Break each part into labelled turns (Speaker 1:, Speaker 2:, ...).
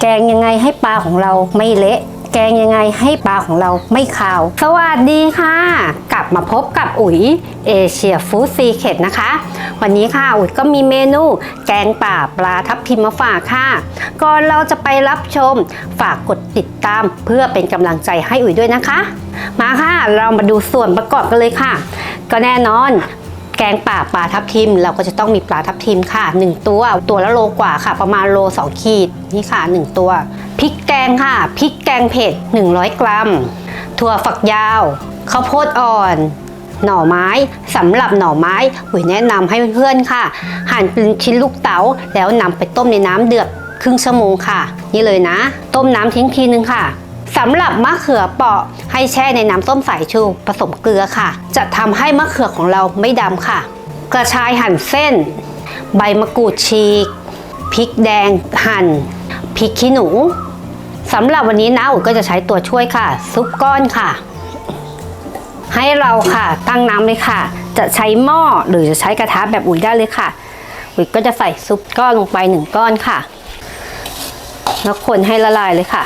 Speaker 1: แกงยังไงให้ปลาของเราไม่เละแกงยังไงให้ปลาของเราไม่คาว สวัสดีค่ะ กลับมาพบกับอุ๋ยเอเชียฟู้ดซีเคดนะคะ วันนี้ค่ะอุ๋ยก็มีเมนูแกงป่าปลาทับทิมมาฝากค่ะ ก่อนเราจะไปรับชม ฝากกดติดตามเพื่อเป็นกำลังใจให้อุ๋ยด้วยนะคะ มาค่ะเรามาดูส่วนประกอบกันเลยค่ะ ก็แน่นอน แกงป่าปลาทับทิม เราก็จะต้องมีปลาทับทิมค่ะ 1 ตัว ตัวละโลกว่าค่ะ ประมาณโล 2 ขีดนี่ค่ะ 1 ตัวพริกแกงค่ะพริกแกงเผ็ด 100 กรัม ถั่วฝักยาวข้าวโพดอ่อน หน่อไม้สำหรับหน่อไม้อุ๋ยแนะนำให้เพื่อนๆค่ะ หั่นเป็นชิ้นลูกเต๋าแล้วนำไปต้มในน้ำเดือดครึ่งชั่วโมงค่ะ นี่เลยนะ ต้มน้ำทิ้งทีนึงค่ะ สำหรับมะเขือเปราะให้แช่ในน้ำส้มสายชูผสมเกลือค่ะ จะทำให้มะเขือของเราไม่ดำค่ะ กระชายหั่นเส้น ใบมะกรูดฉีกพริกแดงหั่นพริกขี้หนูสำหรับวันนี้นะอุ๋ยก็จะใช้ตัวช่วยค่ะ ซุปก้อนค่ะ ให้เราค่ะตั้งน้ำเลยค่ะ จะใช้หม้อหรือจะใช้กระทะแบบอุ๋ยได้เลยค่ะอุ๋ยก็จะใส่ซุปก้อนลงไปหนึ่งก้อนค่ะ แล้วคนให้ละลายเลยค่ะ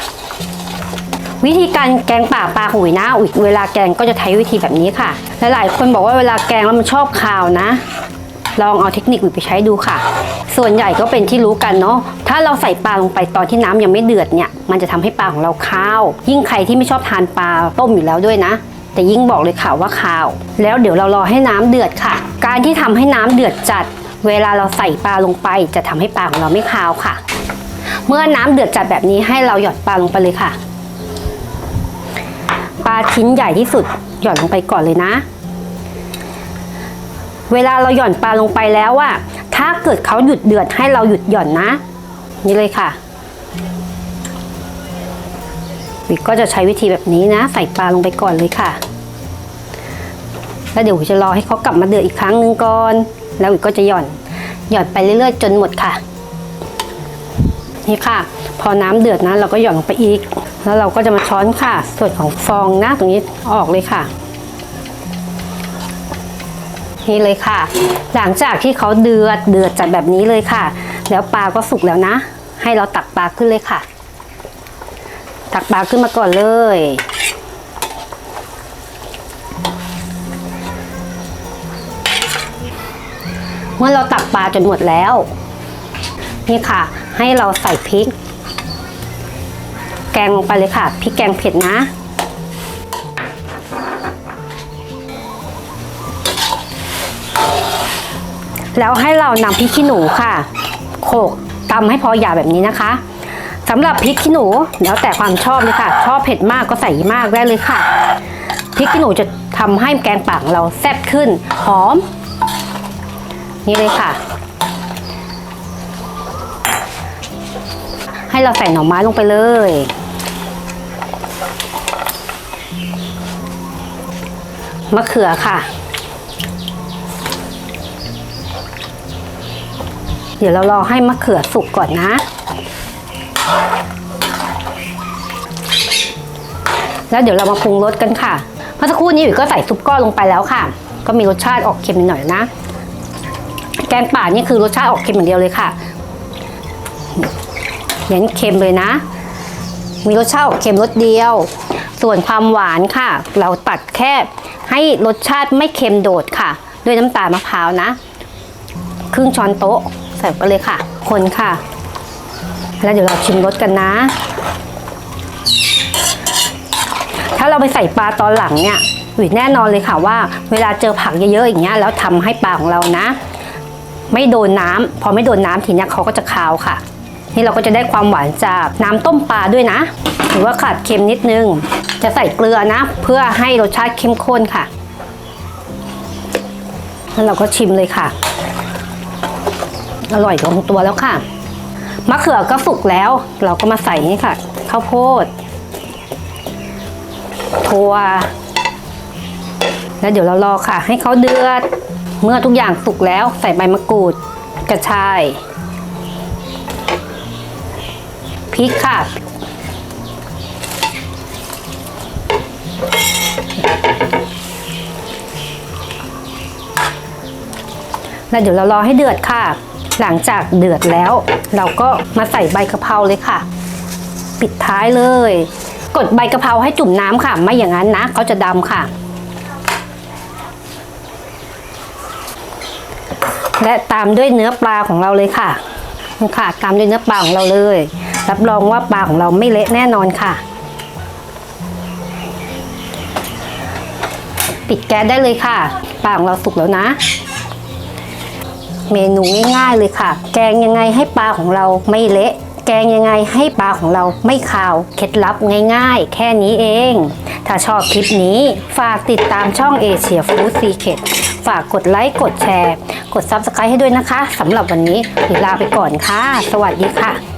Speaker 1: วิธีการแกงป่าปลาของอุ๋ยนะอุ๋ยเวลาแกงก็จะใช้วิธีแบบนี้ค่ะหลายๆคนบอกว่าเวลาแกงแล้วมันชอบคาวนะ ลองเอาเทคนิคอุ๋ยไปใช้ดูค่ะ ส่วนใหญ่ก็เป็นที่รู้กันเนาะถ้าเราใส่ปลาลงไปตอนที่น้ำยังไม่เดือดเนี่ย มันจะทำให้ปลาของเราคาว ยิ่งใครที่ไม่ชอบทานปลาต้มอยู่แล้วด้วยนะแต่ยิ่งบอกเลยค่ะว่าคาว แล้วเดี๋ยวเรารอให้น้ำเดือดค่ะ การที่ทำให้น้ำเดือดจัด เวลาเราใส่ปลาลงไป จะทำให้ปลาของเราไม่คาวค่ะ เมื่อน้ำเดือดจัดแบบนี้ให้เราหยอดปลาลงไปเลยค่ะ ชิ้นใหญ่ที่สุดหย่อนลงไปก่อนเลยนะ เวลาเราหย่อนปลาลงไปแล้วอะถ้าเกิดเขาหยุดเดือดให้เราหยุดหย่อนนะ นี่เลยค่ะวิกก็จะใช้วิธีแบบนี้นะ ใส่ปลาลงไปก่อนเลยค่ะ แล้วเดี๋ยววิจะรอให้เขากลับมาเดือดอีกครั้งหนึ่งก่อน แล้ววิกก็จะหย่อน หย่อนไปเรื่อยๆ จนหมดค่ะ นี่ค่ะ พอน้ำเดือดนะเราก็หย่อนลงไปอีก แล้วเราก็จะมาช้อนค่ะ ส่วนของฟองนะตรงนี้ออกเลยค่ะ นี่เลยค่ะ หลังจากที่เขาเดือดเดือดจัดแบบนี้เลยค่ะ แล้วปลาก็สุกแล้วนะ ให้เราตักปลาขึ้นเลยค่ะ ตักปลาขึ้นมาก่อนเลยเมื่อเราตักปลาจนหมดแล้ว นี่ค่ะ ให้เราใส่พริก แกงลงไปเลยค่ะพริกแกงเผ็ดนะ แล้วให้เรานำพริกขี้หนูค่ะ โขกตำให้พอหยาแบบนี้นะคะสำหรับพริกขี้หนูแล้วแต่ความชอบเลยค่ะ ชอบเผ็ดมากก็ใส่มากได้เลยค่ะพริกขี้หนูจะทำให้แกงป่างเราแซ่บขึ้นหอม นี่เลยค่ะ ให้เราใส่หน่อไม้ลงไปเลย มะเขือค่ะ เดี๋ยวเรารอให้มะเขือสุกก่อนนะ แล้วเดี๋ยวเรามาปรุงรสกันค่ะเมื่อสักครู่นี้อยู่ก็ใส่ซุปก้อนลงไปแล้วค่ะ ก็มีรสชาติออกเค็มหน่อยนะ แกงป่านี่คือรสชาติออกเค็มอย่างเดียวเลยค่ะเน้นเค็มเลยนะ มีรสชาติออกเค็มรสเดียว ส่วนความหวานค่ะ เราตัดแค่ ให้รสชาติไม่เค็มโดดค่ะ ด้วยน้ำตาลมะพร้าวนะ ครึ่งช้อนโต๊ะใส่ไปเลยค่ะ คนค่ะ แล้วเดี๋ยวเราชิมรสกันนะ ถ้าเราไปใส่ปลาตอนหลังเนี่ยอุ๋ยแน่นอนเลยค่ะว่า เวลาเจอผักเยอะๆอย่างเงี้ยแล้วทำให้ปลาของเรานะ ไม่โดนน้ำพอไม่โดนน้ำทีเนี้ยเขาก็จะคาวค่ะ นี่เราก็จะได้ความหวานจากน้ำต้มปลาด้วยนะ หรือว่าขาดเค็มนิดนึง จะใส่เกลือนะ เพื่อให้รสชาติเข้มข้นค่ะ แล้วเราก็ชิมเลยค่ะ อร่อยลงตัวแล้วค่ะมะเขือก็สุกแล้ว เราก็มาใส่นี่ค่ะข้าวโพดถั่วแล้วเดี๋ยวเรารอค่ะ ให้เขาเดือด เมื่อทุกอย่างสุกแล้วใส่ใบมะกรูดกระชายพริกค่ะ แล้วเดี๋ยวเรารอให้เดือดค่ะ หลังจากเดือดแล้ว เราก็มาใส่ใบกะเพราเลยค่ะ ปิดท้ายเลย กดใบกะเพราให้จุ่มน้ำค่ะ ไม่อย่างนั้นนะเขาจะดำค่ะ และตามด้วยเนื้อปลาของเราเลยค่ะค่ะ ตามด้วยเนื้อปลาของเราเลย รับรองว่าปลาของเราไม่เละแน่นอนค่ะ ปิดแก๊สได้เลยค่ะปลาของเราสุกแล้วนะ เมนูง่ายๆเลยค่ะ แกงยังไงให้ปลาของเราไม่เละ แกงยังไงให้ปลาของเราไม่คาว เคล็ดลับง่ายๆ แค่นี้เอง ถ้าชอบคลิปนี้ฝากติดตามช่องเอเชียฟู้ดซีเค t ฝากกดไลค์กดแชร์ กด Subscribe ให้ด้วยนะคะสำหรับวันนี้ลาไปก่อนค่ะ สวัสดีค่ะ